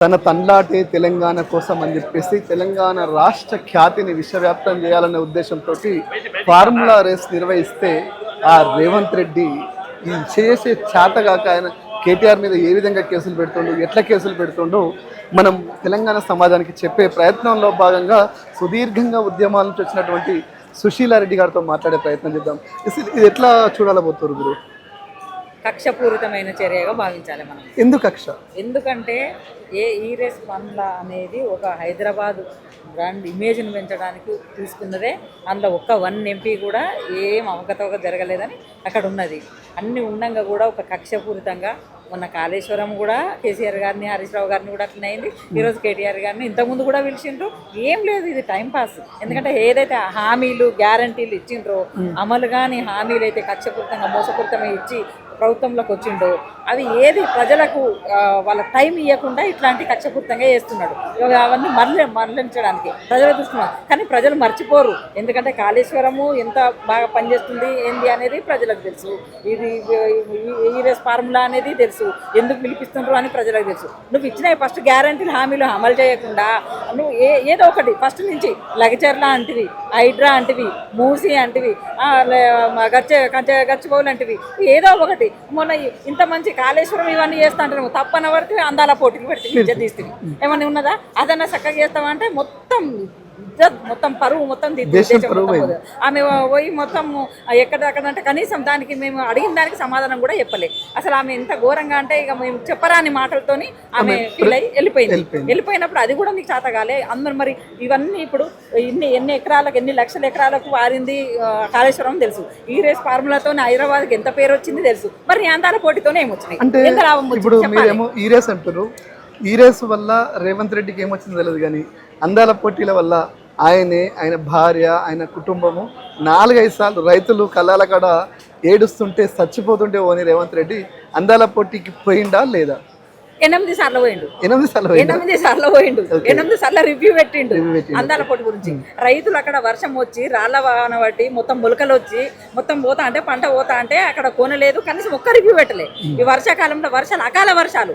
తన తండ్లాటే తెలంగాణ కోసం అని చెప్పేసి తెలంగాణ రాష్ట్ర ఖ్యాతిని విశ్వవ్యాప్తం చేయాలనే ఉద్దేశంతో ఫార్ములా రేస్ నిర్వహిస్తే ఆ రేవంత్ రెడ్డి ఈ చేసే చేతగాక ఆయన కేటీఆర్ మీద ఏ విధంగా కేసులు పెడుతుండో ఎట్లా కేసులు పెడుతుండో మనం తెలంగాణ సమాజానికి చెప్పే ప్రయత్నంలో భాగంగా సుదీర్ఘంగా ఉద్యమాల నుంచి వచ్చినటువంటి సుశీలారెడ్డి గారితో మాట్లాడే ప్రయత్నం చేద్దాం. ఇది ఎట్లా చూడాలబోతున్నారు గురు కక్షపూరితమైన చర్యగా భావించాలి మనం. ఎందుకు కక్ష? ఎందుకంటే ఏ ఈరెస్ పండ్ల అనేది ఒక హైదరాబాద్ బ్రాండ్ ఇమేజ్ని పెంచడానికి తీసుకున్నదే. అందులో ఒక్క వన్ ఎంపీ కూడా ఏం అవకతవక జరగలేదని అక్కడ ఉన్నది. అన్ని ఉండంగా కూడా ఒక కక్షపూరితంగా మొన్న కాళేశ్వరం కూడా కేసీఆర్ గారిని హరీష్ రావు గారిని కూడా అట్లనే అయింది. ఈరోజు కేటీఆర్ గారిని ఇంతకుముందు కూడా పిలిచిండ్రు. ఏం లేదు ఇది టైం పాస్. ఎందుకంటే ఏదైతే హామీలు గ్యారంటీలు ఇచ్చిండ్రో అమలు కాని హామీలు అయితే కక్షపూరితంగా మోసపూరితంగా ఇచ్చి ప్రభుత్వంలోకి వచ్చిండో అవి ఏది ప్రజలకు వాళ్ళ టైం ఇవ్వకుండా ఇట్లాంటి కక్షపూరితంగా చేస్తున్నాడు. అవన్నీ మరలి మరలించడానికి ప్రజలు చూస్తున్నారు కానీ ప్రజలు మర్చిపోరు. ఎందుకంటే కాళేశ్వరము ఎంత బాగా పనిచేస్తుంది ఏంది అనేది ప్రజలకు తెలుసు. ఇది ఈరేస్ ఫార్ములా అనేది తెలుసు. ఎందుకు పిలిపిస్తుండ్రు అని ప్రజలకు తెలుసు. నువ్వు ఇచ్చిన ఫస్ట్ గ్యారంటీలు హామీలు అమలు చేయకుండా నువ్వు ఏ ఏదో ఒకటి ఫస్ట్ నుంచి లగచర్ల అంటివి. హైడ్రా అంటివి మూసి అంటివి గచ్చ గచ్చ గచ్చిపోలు అంటివి. ఏదో ఒకటి. మొన్న ఇంత మంచి కాళేశ్వరం ఇవన్నీ చేస్తా అంటే నువ్వు తప్పన పడితే అందాల పోటీలు పెడితే విద్య తీస్తుంది ఏమన్నా ఉన్నదా? అదన్నా చక్కగా చేస్తామంటే మొత్తం మొత్తం పరువు మొత్తం. ఆమె పోయి మొత్తం ఎక్కడ అంటే కనీసం దానికి మేము అడిగిన దానికి సమాధానం కూడా చెప్పలే. అసలు ఆమె ఎంత ఘోరంగా అంటే ఇక మేము చెప్పరాని మాటలతోని ఆమె ఫీల్ అయ్యి వెళ్ళిపోయింది. వెళ్ళిపోయినప్పుడు అది కూడా నీకు చేత కాలే. అందరు మరి ఇవన్నీ ఇప్పుడు ఇన్ని ఎన్ని ఎకరాలకు ఎన్ని లక్షల ఎకరాలకు వారింది కాళేశ్వరం తెలుసు. ఈ రేస్ ఫార్ములాతో హైదరాబాద్కి ఎంత పేరు వచ్చింది తెలుసు. మరి అందాల పోటీతోనే ఏమొచ్చినాయి? ఎంత లాభం వచ్చింది? ఇప్పుడు చెప్పాలి. మీరేమో ఈ రేస్ అంటారు ఈ రేస్ వల్ల రేవంత్ రెడ్డికి ఏమొచ్చిందో తెలియదు కానీ అందాల పోటీల వల్ల ఆయనే ఆయన భార్య ఆయన కుటుంబము నాలుగైదు సార్లు రైతులు కళ్ళాల కాడ ఏడుస్తుంటే చచ్చిపోతుంటే ఓని రేవంత్ రెడ్డి అందాల పోటీకి పోయిండా లేదా? ఎనిమిది సార్లు పోయిండు. ఎనిమిది సార్లు ఎనిమిది సార్లు పోయిండు. ఎనిమిది సార్లు రివ్యూ పెట్టిండు. అందాల పొట్టి గురించి. రైతులు అక్కడ వర్షం వచ్చి రాళ్ళ వాన పట్టి మొత్తం మొలకలు వచ్చి మొత్తం పోతా అంటే పంట పోతా అంటే అక్కడ కొనలేదు. కనీసం ఒక్క రివ్యూ పెట్టలే. ఈ వర్షాకాలంలో వర్షాలు అకాల వర్షాలు.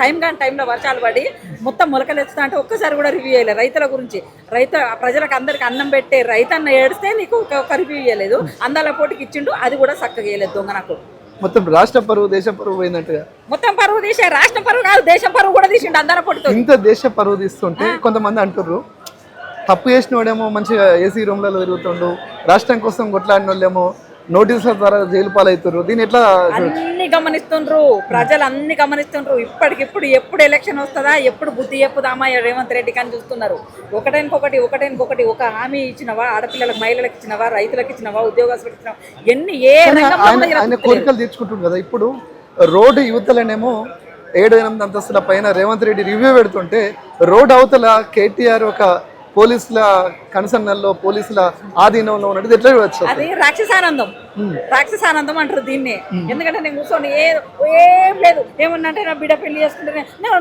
టైం కాని టైంలో వర్షాలు పడి మొత్తం మొలకలు ఎత్తుతా అంటే ఒక్కసారి కూడా రివ్యూ చేయలేదు రైతుల గురించి. రైతు ప్రజలకు అందరికి అన్నం పెట్టే రైతన్న ఏడిస్తే నీకు ఒక రివ్యూ చేయలేదు అందాల పోటీకి ఇచ్చిండు అది కూడా చక్కగా చేయలేదు దొంగ నాకు. మొత్తం రాష్ట్ర పరువు దేశ పరువు పోయినట్టుగా మొత్తం పరువు తీసే రాష్ట్ర పరువు కాదు దేశం పరువు కూడా తీసిండు అందాల పొట్టితో ఇంత దేశ పరువు తీస్తుంటే కొంతమంది అంటుర్రు తప్పు చేసిన వాడేమో మంచిగా ఏసీ రూమ్లలో తిరుగుతుండు రాష్ట్రం కోసం కొట్లాడిన వాళ్ళేమో నోటీసుల ద్వారా జైలు పాలవుతుర్రు దీని ఎట్లా గమనిస్తుండ్రు. ప్రజలు అన్ని గమనిస్తుండ్రు. ఇప్పటికిప్పుడు ఎప్పుడు ఎలక్షన్ వస్తుందా? ఎప్పుడు బుద్ధి చెప్పుదామా? రేవంత్ రెడ్డికి అని చూస్తున్నారు. ఒకటేనికొకటి ఒకటేనికొకటి ఒక హామీ ఇచ్చినవా? ఆడపిల్లలకు మహిళలకు ఇచ్చినవా? రైతులకు ఇచ్చినవా? ఉద్యోగస్తులకు ఇచ్చినవా? ఎన్ని ఏ రంగంలో. కోరికలు తీర్చుకుంటుంది కదా. ఇప్పుడు రోడ్డు యువతలనేమో ఏడు ఎనిమిది అంతస్తుల పైన రేవంత్ రెడ్డి రివ్యూ పెడుతుంటే రోడ్ అవతల కేటీఆర్ ఒక పోలీసుల కన్సర్నల్లో పోలీసుల ఆధీనంలో ఉన్నది ఎట్లా చూడొచ్చు? అది రాక్షసానందం. రాక్షసానందం అంటారు దీన్ని. ఎందుకంటే నేను కూర్చొని ఏ ఏం లేదు. ఏమన్నంటే నా బిడ్డ పెళ్ళి చేసుకుంటే నేను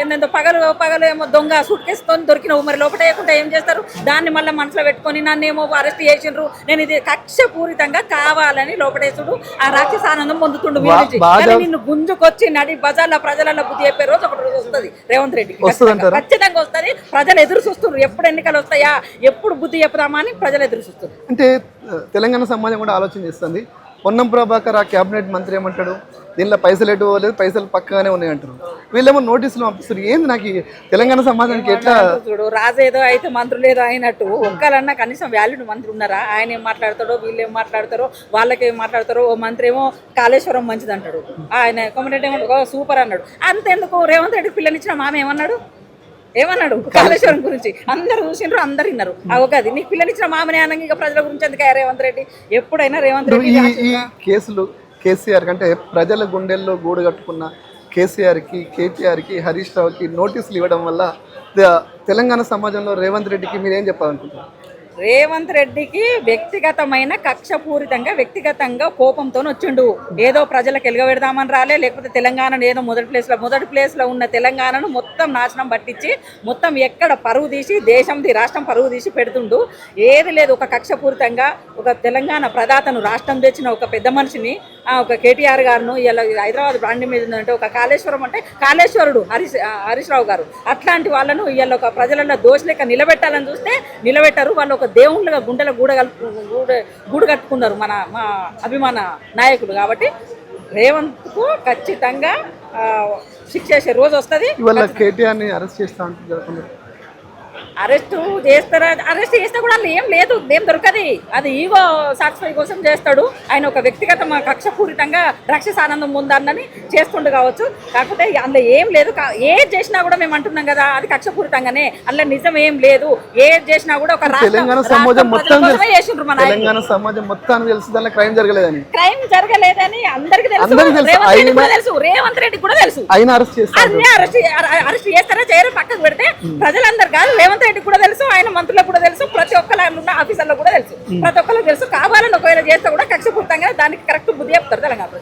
ఏంటంటే పగలు పగలు ఏమో దొంగ సూట్ కేసుకొని దొరికినవు మరి లోపల వేయకుండా ఏం చేస్తారు? దాన్ని మళ్ళీ మనసులో పెట్టుకొని నన్ను ఏమో అరెస్ట్ చేసిండ్రు. నేను ఇది కక్ష పూరితంగా కావాలని లోపడేసుడు ఆ పొందుతుండు నుంచి. బాగా- కానీ నిన్ను గుంజుకొచ్చి నడి బజార్ల ప్రజలలో బుద్ధి చెప్పే రోజు ఒకటి రోజు వస్తుంది. రేవంత్ రెడ్డి? ఖచ్చితంగా. వస్తుంది. ప్రజలు ఎదురు చూస్తున్నారు ఎప్పుడు ఎన్నికలు వస్తాయా? ఎప్పుడు బుద్ధి చెప్పుదామా అని ప్రజలు ఎదురు చూస్తున్నారు అంటే తెలంగాణ సమాజం కూడా ఆలోచన చేస్తుంది. పొన్నం ప్రభాకర్ ఆ కేబినెట్ మంత్రి ఏమంటాడు? దీనిలో పైసలు ఎటు పోలేదు పైసలు పక్కగానే ఉన్నాయి అంటారు. వీళ్ళేమో నోటీసులు పంపిస్తారు ఏంది నాకు తెలంగాణ సమాజానికి ఎట్లా చూడు రాజేదో అయితే మంత్రులు ఏదో అయినట్టు. ఒక్కలన్నా కనీసం వాల్యూడ్ మంత్రి ఉన్నారా ఆయన ఏం మాట్లాడతాడో వీళ్ళు ఏం మాట్లాడతారో వాళ్ళకి ఏం మాట్లాడతారో ఓ మంత్రి ఏమో కాళేశ్వరం మంచిది అంటాడు. ఆయన కొమ్మరెడ్డి ఏమో సూపర్ అన్నాడు. అంతెందుకు? రేవంత్ రెడ్డి పిల్లనిచ్చిన మామ ఏమన్నాడు? ఏమన్నాడు? కాళేశ్వరం గురించి. అందరు చూసిండ్రు అందరు విన్నారు. అవగది నీకు పిల్లనిచ్చిన మామనే అనగా ఇక ప్రజల గురించి ఎందుకు రేవంత్ రెడ్డి. ఎప్పుడైనా రేవంత్ రెడ్డి ఈ కేసులు కేసీఆర్ కంటే ప్రజల గుండెల్లో గూడు కట్టుకున్న కేసీఆర్కి కేటీఆర్కి హరీష్ రావుకి నోటీసులు ఇవ్వడం వల్ల తెలంగాణ సమాజంలో రేవంత్ రెడ్డికి మీరు ఏం చెప్పాలనుకుంటున్నారు? రేవంత్ రెడ్డికి వ్యక్తిగతమైన కక్షపూరితంగా వ్యక్తిగతంగా కోపంతో వచ్చిండు. ఏదో ప్రజలకు ఎలుగబెడదామని రాలే లేకపోతే తెలంగాణను ఏదో మొదటి ప్లేస్లో మొదటి ప్లేస్లో ఉన్న తెలంగాణను మొత్తం నాశనం పట్టించి మొత్తం ఎక్కడ పరువు తీసి దేశంది రాష్ట్రం పరువు తీసి పెడుతుండు. ఏది లేదు ఒక కక్షపూరితంగా ఒక తెలంగాణ ప్రదాతను రాష్ట్రం తెచ్చిన ఒక పెద్ద మనిషిని ఒక కేటీఆర్ గారును ఇలా హైదరాబాద్ బ్రాండ్ మీద ఉందంటే ఒక కాళేశ్వరం అంటే కాళేశ్వరుడు హరీష్ హరీష్ రావు గారు. అట్లాంటి వాళ్ళను ఇవాళ ఒక ప్రజలలో దోషలేక నిలబెట్టాలని చూస్తే నిలబెట్టారు. వాళ్ళు ఒక దేవుళ్ళగా గుండెల గూడ కలుపు గూడ గూడు కట్టుకున్నారు మన మా అభిమాన నాయకుడు కాబట్టి రేవంత్కు ఖచ్చితంగా ఆ, శిక్ష చేసే రోజు వస్తుంది. ఇవాళ కేటీఆర్ని అరెస్ట్ చేస్తా అంటున్నారు అరెస్ట్ చేస్తారా? అరెస్ట్ చేస్తే కూడా ఏం లేదు ఏం దొరకది. అది ఈగో సాటిస్ఫై కోసం చేస్తాడు. ఆయన ఒక వ్యక్తిగత మా కక్షపూరితంగా రాక్షస ఆనందం ఉందన్నని చేస్తుండు కావచ్చు. కాకపోతే అందులో ఏం లేదు. ఏది చేసినా కూడా మేము అంటున్నాం కదా అది కక్షపూరితంగానే. అందులో నిజం ఏం లేదు. ఏది చేసినా కూడా ఒక తెలంగాణ సమాజం మొత్తం. తెలంగాణ సమాజం తెలుసు. దానిలో క్రైమ్ జరగలేదని. క్రైమ్ జరగలేదని అందరికి తెలుసు. రేవంత్ రెడ్డి కూడా తెలుసు. ఆయన చేస్తారు. అరెస్ట్ అరెస్ట్ చేస్తారా? చేయరు? పక్కకు పెడితే ప్రజలందరూ కాదు రేవంత్ రెడ్డి కూడా తెలుసు ఆయన మంత్రులకు కూడా తెలుసు ప్రతి ఒక్కరు ఉన్న ఆఫీసర్లకు కూడా తెలుసు ప్రతి ఒక్కరికి తెలుసు కావాలని ఒకవేళ చేస్తే కూడా కక్షపూర్తంగా దానికి కరెక్ట్ బుద్ధి చెప్తారు తెలంగాణ.